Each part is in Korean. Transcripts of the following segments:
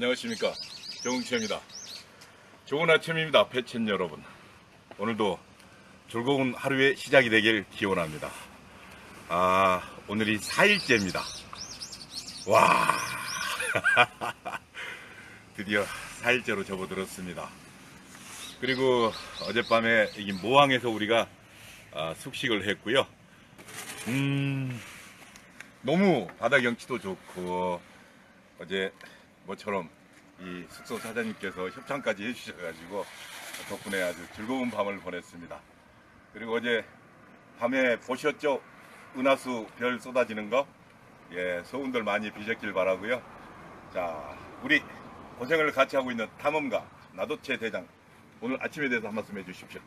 안녕하십니까. 정웅치입니다. 좋은 아침입니다 패친 여러분. 오늘도 즐거운 하루의 시작이 되길 기원합니다. 아 오늘이 4일째입니다. 와. 드디어 4일째로 접어들었습니다. 그리고 어젯밤에 이 모항에서 우리가 아, 숙식을 했고요. 음 너무 바다 경치도 좋고 어제 모처럼 이 숙소 사장님께서 협찬까지 해주셔가지고 덕분에 아주 즐거운 밤을 보냈습니다. 그리고 어제 밤에 보셨죠? 은하수 별 쏟아지는 거? 예, 소운들 많이 비셨길 바라고요. 자, 우리 고생을 같이 하고 있는 탐험가 나도체 대장 오늘 아침에 대해서 한 말씀 해주십시오.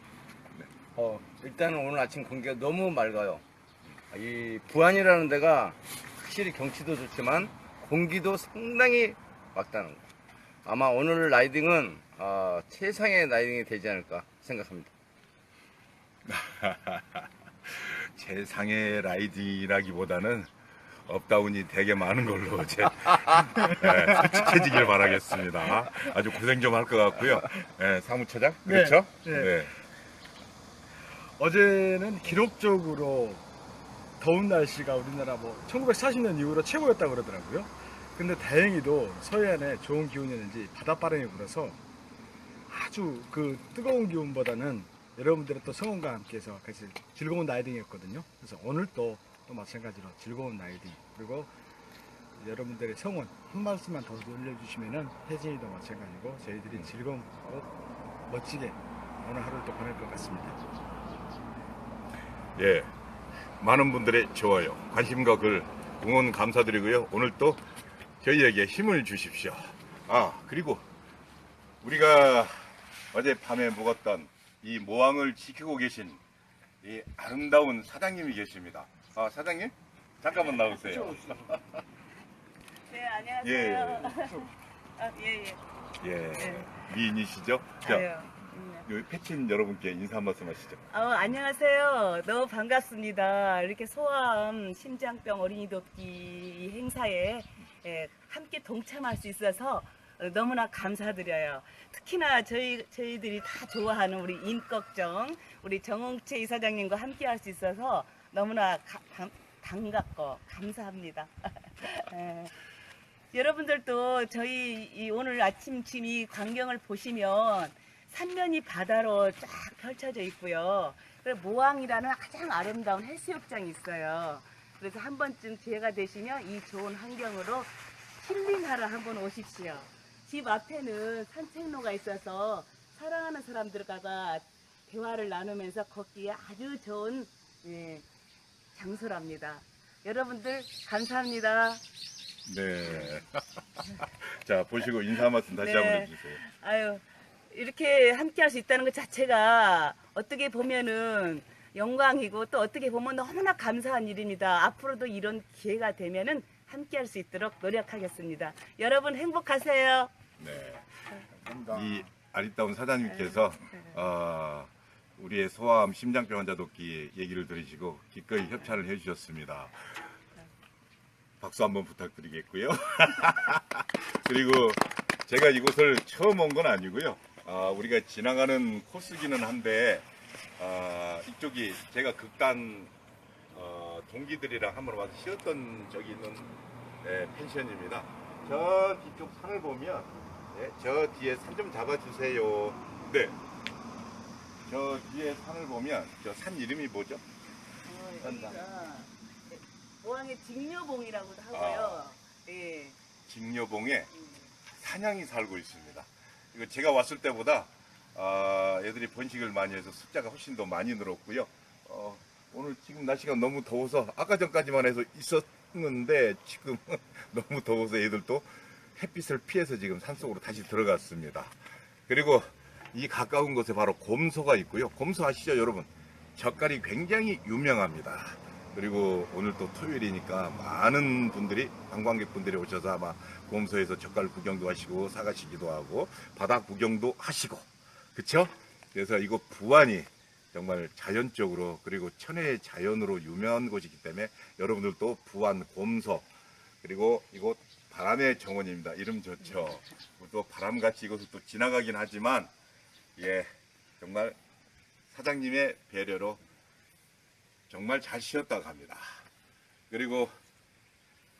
어, 일단은 오늘 아침 공기가 너무 맑아요. 이 부안이라는 데가 확실히 경치도 좋지만 공기도 상당히 맑다는 거. 아마 오늘 라이딩은 어, 최상의 라이딩이 되지 않을까 생각합니다. 최상의 라이딩이라기보다는 업다운이 되게 많은 걸로 제 네, 솔직해지길 바라겠습니다. 아주 고생 좀 할 것 같고요. 네, 사무처장 네, 그렇죠? 네. 어제는 기록적으로 더운 날씨가 우리나라 뭐 1940년 이후로 최고였다고 그러더라고요. 근데 다행히도 서해안에 좋은 기온이었는지 바닷바람이 불어서 아주 그 뜨거운 기온보다는 여러분들의 또 성원과 함께해서 같이 즐거운 라이딩이었거든요. 그래서 오늘 또, 또 마찬가지로 즐거운 라이딩 그리고 여러분들의 성원 한 말씀만 더 올려주시면은 혜진이도 마찬가지고 저희들이 즐겁고 멋지게 오늘 하루를 또 보낼 것 같습니다. 예, 많은 분들의 좋아요, 관심과 글 응원 감사드리고요. 오늘 또 저희에게 힘을 주십시오. 아 그리고 우리가 어제 밤에 묵었던 이 모항을 지키고 계신 이 아름다운 사장님이 계십니다. 아 사장님 잠깐만 나오세요. 네, 안녕하세요. 아, 예, 예. 예, 네. 미인이시죠? 아유, 자, 음. 여기 패친 여러분께 인사 한 말씀 하시죠. 어, 안녕하세요. 너무 반갑습니다. 이렇게 소아암 심장병 어린이 돕기 이 행사에 예, 함께 동참할 수 있어서 어, 너무나 감사드려요. 특히나 저희 저희들이 다 좋아하는 우리 인걱정 우리 정홍채 이사장님과 함께 할 수 있어서 너무나 가- 감- 반갑고 감사합니다. 예. 여러분들도 저희 이 오늘 아침 지금 이 광경을 보시면 삼면이 바다로 쫙 펼쳐져 있고요. 모항이라는 가장 아름다운 해수욕장이 있어요. 그래서 한 번쯤 기회가 되시면 이 좋은 환경으로 힐링하러 한번 오십시오. 집 앞에는 산책로가 있어서 사랑하는 사람들과 대화를 나누면서 걷기에 아주 좋은 예, 장소랍니다. 여러분들 감사합니다. 네. 자 보시고 인사 한 말씀 다시 네. 한번 해주세요. 아유, 이렇게 함께 할 수 있다는 것 자체가 어떻게 보면은 영광이고 또 어떻게 보면 너무나 감사한 일입니다. 앞으로도 이런 기회가 되면은 함께 할 수 있도록 노력하겠습니다. 여러분 행복하세요. 네. 이 아리따운 사장님께서 어, 우리의 소아암 심장병 환자 돕기 얘기를 들으시고 기꺼이 협찬을 해주셨습니다. 박수 한번 부탁드리겠고요. 그리고 제가 이곳을 처음 온 건 아니고요. 아, 우리가 지나가는 코스기는 한데 아, 이쪽이 제가 극단 어, 동기들이랑 한번 와서 쉬었던 적이 있는 네, 펜션입니다. 저 뒤쪽 산을 보면 네, 저 뒤에 산 좀 잡아주세요. 네. 저 뒤에 산을 보면 저 산 이름이 뭐죠? 모항의 직녀봉이라고도 하고요. 예. 직녀봉에 음. 사냥이 살고 있습니다. 이거 제가 왔을 때보다 아, 애들이 번식을 많이 해서 숫자가 훨씬 더 많이 늘었고요. 어, 오늘 지금 날씨가 너무 더워서 아까 전까지만 해도 있었는데 지금 너무 더워서 애들도 햇빛을 피해서 지금 산속으로 다시 들어갔습니다. 그리고 이 가까운 곳에 바로 곰소가 있고요. 곰소 아시죠, 여러분? 젓갈이 굉장히 유명합니다. 그리고 오늘 또 토요일이니까 많은 분들이 관광객분들이 오셔서 아마 곰소에서 젓갈 구경도 하시고 사가시기도 하고 바다 구경도 하시고 그쵸? 그래서 이곳 부안이 정말 자연적으로 그리고 천혜의 자연으로 유명한 곳이기 때문에 여러분들도 부안 곰소 그리고 이곳 바람의 정원입니다. 이름 좋죠. 또 바람같이 이것을 또 지나가긴 하지만 예 정말 사장님의 배려로 정말 잘 쉬었다 갑니다. 그리고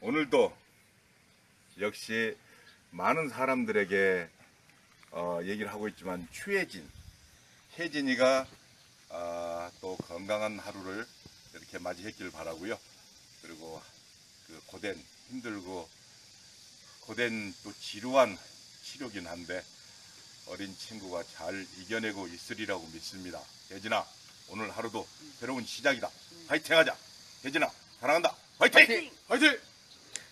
오늘도 역시 많은 사람들에게 어, 얘기를 하고 있지만 추혜진, 혜진이가 아, 또 건강한 하루를 이렇게 맞이했길 바라고요. 그리고 그 고된 힘들고 고된 또 지루한 치료긴 한데 어린 친구가 잘 이겨내고 있으리라고 믿습니다. 혜진아 오늘 하루도 새로운 시작이다. 화이팅하자. 혜진아 사랑한다. 화이팅! 화이팅!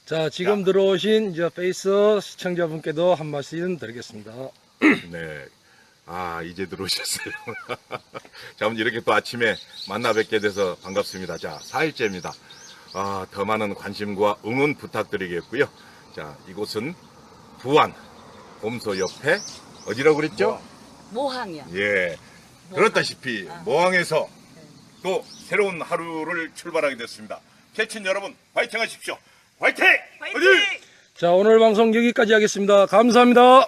자, 지금 들어오신 이제 페이스 시청자분께도 한 말씀 드리겠습니다. 네. 아, 이제 들어오셨어요. 자, 오늘 이렇게 또 아침에 만나 뵙게 돼서 반갑습니다. 자, 4일째입니다. 아, 더 많은 관심과 응원 부탁드리겠고요. 자, 이곳은 부안 봄소 옆에 어디라고 그랬죠? 모항이요. 예. 그렇다시피 모항에서 또 새로운 하루를 출발하게 됐습니다. 캐친 여러분, 화이팅 하십시오. 화이팅! 화이팅! 자, 오늘 방송 여기까지 하겠습니다. 감사합니다.